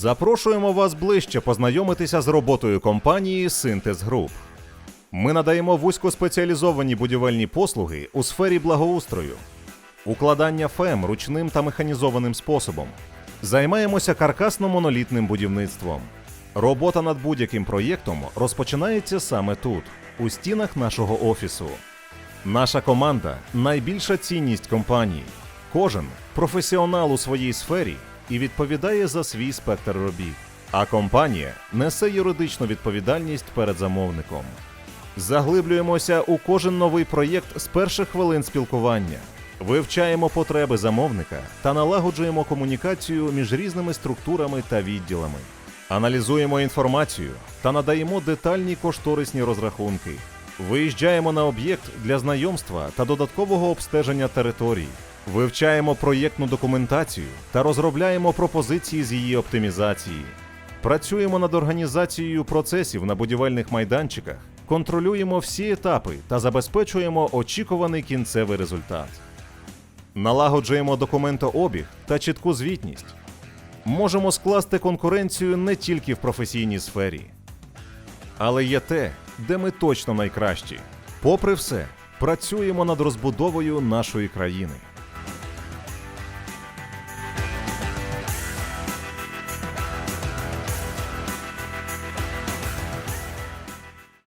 Запрошуємо вас ближче познайомитися з роботою компанії Синтез Груп. Ми надаємо вузькоспеціалізовані будівельні послуги у сфері благоустрою, укладання ФЕМ ручним та механізованим способом. Займаємося каркасно-монолітним будівництвом. Робота над будь-яким проєктом розпочинається саме тут, у стінах нашого офісу. Наша команда найбільша цінність компанії. Кожен професіонал у своїй сфері і відповідає за свій спектр робіт. А компанія несе юридичну відповідальність перед замовником. Заглиблюємося у кожен новий проєкт з перших хвилин спілкування. Вивчаємо потреби замовника та налагоджуємо комунікацію між різними структурами та відділами. Аналізуємо інформацію та надаємо детальні кошторисні розрахунки. Виїжджаємо на об'єкт для знайомства та додаткового обстеження територій. Вивчаємо проєктну документацію та розробляємо пропозиції з її оптимізації. Працюємо над організацією процесів на будівельних майданчиках, контролюємо всі етапи та забезпечуємо очікуваний кінцевий результат. Налагоджуємо документообіг та чітку звітність. Можемо скласти конкуренцію не тільки в професійній сфері, але є те, де ми точно найкращі. Попри все, працюємо над розбудовою нашої країни.